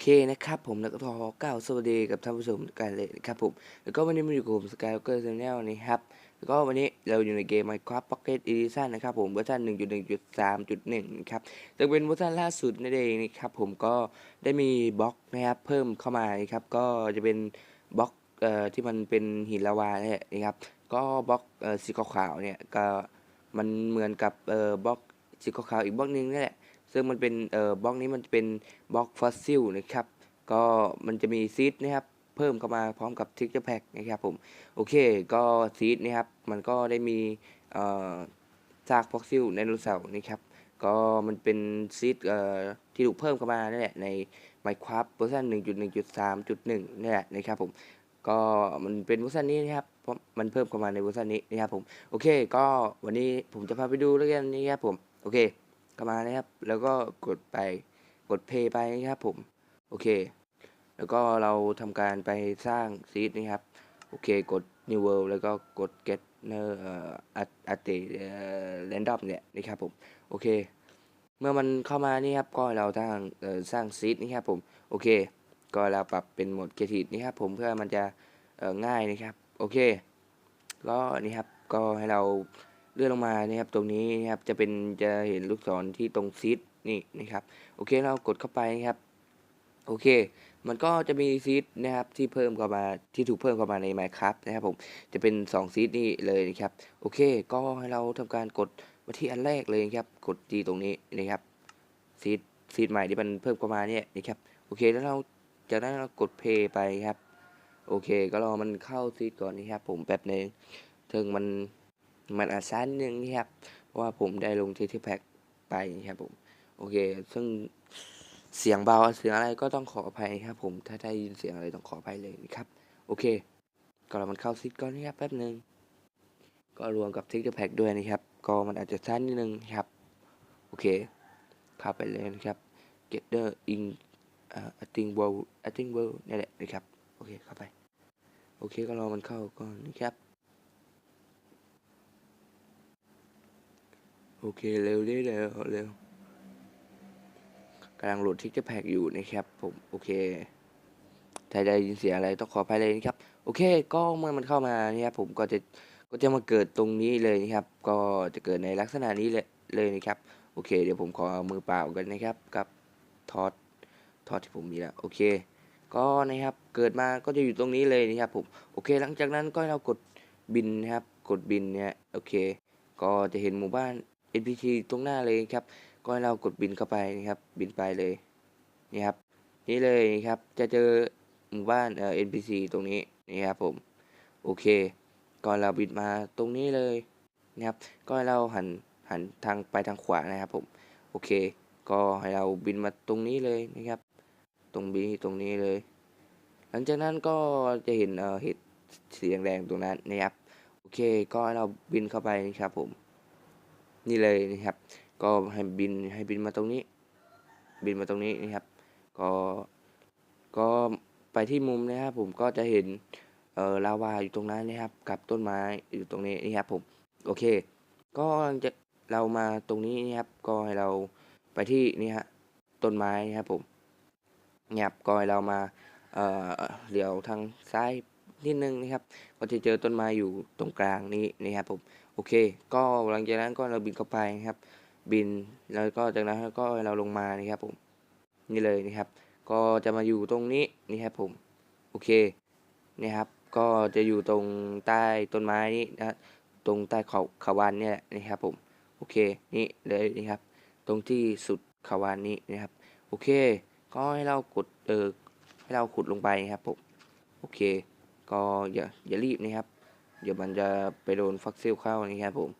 เคนะครับผมแล้วก็ขอก้าวสวัสดีกับท่านผู้ชมกันเลยนะครับผมแล้วก็วันนี้มาอยู่กับผมสกายเกอร์ชาแนลนะครับแล้วก็วันนี้เราอยู่ในเกม Minecraft Pocket Edition นะครับผมเวอร์ชัน1.1.3.1นะครับจะเป็นเวอร์ชันล่าสุดนั่นเองนะครับผมก็ได้มีบล็อกนะครับเพิ่มเข้ามานะครับก็จะเป็นบล็อกเอ่อที่มันเป็นหินลาวาเนี่ยนะครับก็บล็อกเอ่อสีขาวๆเนี่ยก็มันเหมือนกับเอ่อบล็อกสีขาวๆอีกบล็อกนึงนั่แหละ ซึ่งมันเป็นเอ่อบล็อกนี้มันเป็นบล็อกฟอสซิลนะครับ ก็มันจะมีซีดนะครับเพิ่มเข้ามาพร้อมกับทิกเจอร์แพ็กนะครับผมโอเคก็ซีดนะครับมันก็ได้มีเอ่อซากฟอสซิลไดโนเสาร์นะครับก็มันเป็นซีดเอ่อที่ถูกเพิ่มเข้ามานั่นแหละใน Minecraft เวอร์ชัน1.1.3.1นี่แหละนะครับผมก็มันเป็นเวอร์ชันนี้นะครับเพราะมันเพิ่มเข้ามาในเวอร์ชันนี้นะครับผมโอเค ก็วันนี้ผมจะพาไปดูแล้วกันนะครับผมโอเค เข้ามานะครับ แล้วก็กดไปกดเพย์ไปนะครับผม โอเค แล้วก็เราทำการไปสร้างซีดนะครับ โอเค กด new world แล้วก็กด get เนอร์อ่ออัตเตเอ่อ random เนี่ยนะครับผม โอเค เมื่อมันเข้ามานี่ครับ ก็เราสร้างสร้างซีดนะครับผม โอเค ก็เราปรับเป็นโหมด creative นะครับผมเพื่อมันจะง่ายนะครับ โอเค ก็นี่ครับ ก็ให้เรา เลื่อนลงมานะครับตรงนี้นะครับจะเป็นจะเห็นลูกศรที่ตรงซีดนี่นะครับโอเคเรากดเข้าไปนะครับโอเค มันก็จะมีซีดนะครับที่เพิ่มเข้ามาที่ถูกเพิ่มเข้ามาใน Minecraft นะครับผมจะเป็น2ซีดนี่เลยนะครับโอเค ก็ให้เราทำการกดมาที่อันแรกเลยนะครับกดจีตรงนี้นะครับซีดซีดใหม่ที่มันเพิ่มเข้ามาเนี่ยนะครับโอเคแล้วเราจากนั้นเรากดเพย์ไปครับ โอเค ก็รอมันเข้าซีดก่อนนะครับผมแป๊บหนึงถึงมัน มันอาจช้านิดนึงนะครับว่าผมได้ลงที่ที่แพ็กไปนะครับผม โอเค ซึ่งเสียงเบาเสียงอะไรก็ต้องขออภัยครับ ผมถ้าได้ยินเสียงอะไรต้องขออภัยเลยนะครับ โอเคก็รอมันเข้าซิดก่อนนะครับแป๊บหนึ่งก็รวมกับทิกเกอร์แพ็กด้วยนะครับ ก็มันอาจจะสั้นนิดนึงนะครับ โอเคเข้าไปเลยนะครับ get the in อ่า think world I think world นี่แหละนะครับ โอเคเข้าไป โอเคก็รอมันเข้าก่อนนะครับ โอเคเร็วได้เร็วเร็วกำลังโหลดทิกเกอร์แพ็กอยู่นะครับผมโอเคถ้าได้ยินเสียงอะไรต้องขออภัยเลยนะครับ โอเคก็เมื่อมันเข้ามานี่ครับผมก็จะก็จะมาเกิดตรงนี้เลยนะครับ ก็จะเกิดในลักษณะนี้เลยเลยนะครับ โอเค เดี๋ยวผมขอมือเปล่ากันนะครับ กับทอดทอดที่ผมมีแล้วโอเค ก็นะครับเกิดมาก็จะอยู่ตรงนี้เลยนะครับผมโอเค หลังจากนั้นก็เรากดบินนะครับ กดบินเนี่ยโอเค ก็จะเห็นหมู่บ้าน NPT ตรงหน้าเลยครับ ก็ให้เรากดบินเข้าไปนะครับ บินไปเลยนี่ครับ นี่เลยครับ จะเจอหมู่บ้านเอ่อ NPC ตรงนี้นี่ครับผม โอเค ก่อนเราบินมาตรงนี้เลยนะครับ ก็ให้เราหันหันทางไปทางขวานะครับผม โอเค ก็ให้เราบินมาตรงนี้เลยนะครับ ตรงบีตรงนี้เลย หลังจากนั้นก็จะเห็นเอ่อเห็ดสีแดงๆตรงนั้นนะครับ โอเค ก็ให้เราบินเข้าไปนะครับผม นี่เลยนะครับ ก็ให้บินให้บินมาตรงนี้ บินมาตรงนี้นะครับ ก็ก็ไปที่มุมนะครับ ผมก็จะเห็นเอ่อลาวาอยู่ตรงนั้นนะครับ กับต้นไม้อยู่ตรงนี้นะครับผมโอเค ก็จะเรามาตรงนี้นะครับ ก็ให้เราไปที่นี่ฮะต้นไม้นะครับผมเนี่ยครับก็ให้เรามาเอ่อเหลียวทางซ้ายนิดนึงนะครับ ก็จะเจอต้นไม้อยู่ตรงกลางนี้นะครับผม อเค ก็หลังจากนั้นก็เราบินเข้าไปนะครับ บินแล้วก็จากนั้นก็เราลงมานะครับผมนี่เลยนะครับ ก็จะมาอยู่ตรงนี้นี่ครับผมโอเคนี่ครับ ก็จะอยู่ตรงใต้ต้นไม้นี้นะตรงใต้เขาขาวันเนี่ยแหละนะครับผมโอเคนี่เลยนะครับ ตรงที่สุดขาวันนี้นะครับโอเค ก็ให้เรากดเออให้เราขุดลงไปนะครับผมโอเค ก็อย่าอย่ารีบนะครับ เดี๋ยวมันจะไปโดนฟักซิลเข้านะครับผม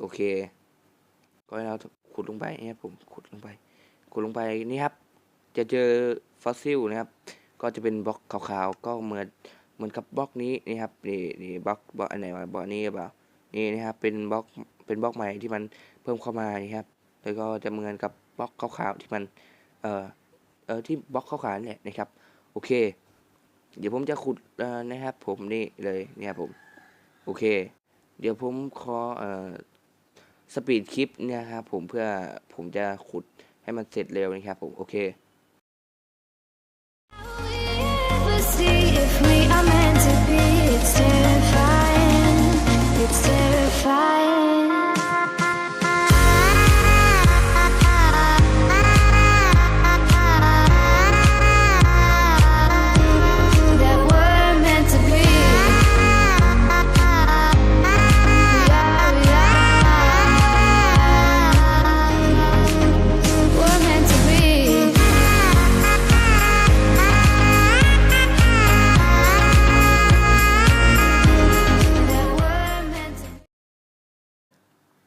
โอเค ก็ให้เราขุดลงไปนะครับผมขุดลงไป ขุดลงไปนี่ครับ จะเจอฟอสซิลนะครับ ก็จะเป็นบล็อกขาวๆ ก็เหมือนเหมือนกับบล็อกนี้นะครับนี่นี่บล็อกบล็อกอันไหนวะบล็อกนี้หรือเปล่านี่นะครับเป็นบล็อกเป็นบล็อกใหม่ที่มันเพิ่มเข้ามานี่ครับแล้วก็จะเหมือนกับบล็อกขาวๆที่มันเอ่อเอ่อที่บล็อกขาวๆนี่แหละนะครับ โอเค เดี๋ยวผมจะขุดนะครับผมนี่เลยเนี่ยครับผม โอเค เดี๋ยวผมขอเอ่อสปีดคลิปเนี่ยครับผมเพื่อผมจะขุดให้มันเสร็จเร็วนะครับผม โอเค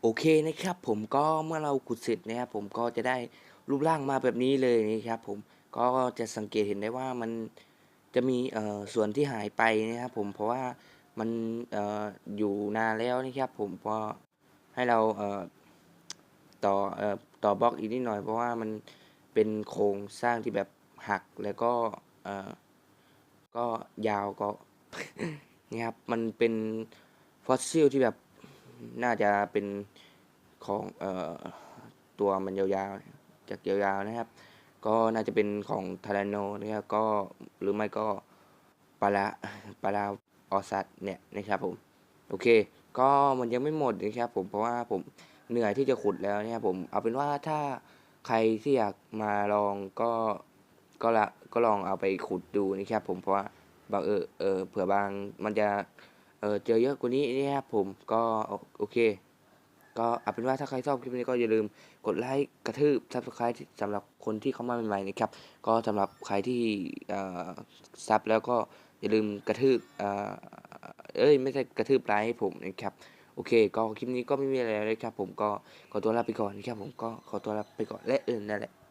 โอเคนะครับผมก็เมื่อเราขุดเสร็จนะครับผมก็จะได้รูปร่างมาแบบนี้เลยนะครับผมก็จะสังเกตเห็นได้ว่ามันจะมีเอ่อส่วนที่หายไปนะครับผมเพราะว่ามันเอ่ออยู่นานแล้วนะครับผมก็ให้เราเอ่อต่อเอ่อต่อบล็อกอีกนิดหน่อยเพราะว่ามันเป็นโครงสร้างที่แบบหักแล้วก็เอ่อก็ยาวก็นี่ครับมันเป็นฟอสซิลที่แบบ น่าจะเป็นของเอ่อตัวมันยาวๆ จากยาวๆนะครับ ก็น่าจะเป็นของทารานโนนะครับก็หรือไม่ก็ปลาปลาลาออสัตเนี่ยนะครับผม โอเค ก็มันยังไม่หมดนะครับผมเพราะว่าผมเหนื่อยที่จะขุดแล้วนะครับผมเอาเป็นว่าถ้าใครที่อยากมาลองก็ก็ละก็ลองเอาไปขุดดูนะครับผมเพราะว่าบางเออเออเผื่อบางมันจะ เออเจอเยอะกว่านี้นะครับผมก็โอเค ก็เอาเป็นว่าถ้าใครชอบคลิปนี้ก็อย่าลืมกดไลค์กระทืบซับสไครต์สำหรับคนที่เข้ามาใหม่ๆนะครับ ก็สำหรับใครที่อ่อซับแล้วก็อย่าลืมกระทืบเอ่อเอ้ยไม่ใช่กระทืบไลค์ให้ผมนะครับโอเค ก็คลิปนี้ก็ไม่มีอะไรแล้วนะครับผมก็ขอตัวลาไปก่อนนะครับผมก็ขอตัวลาไปก่อนและเอื่นนั่นแหละ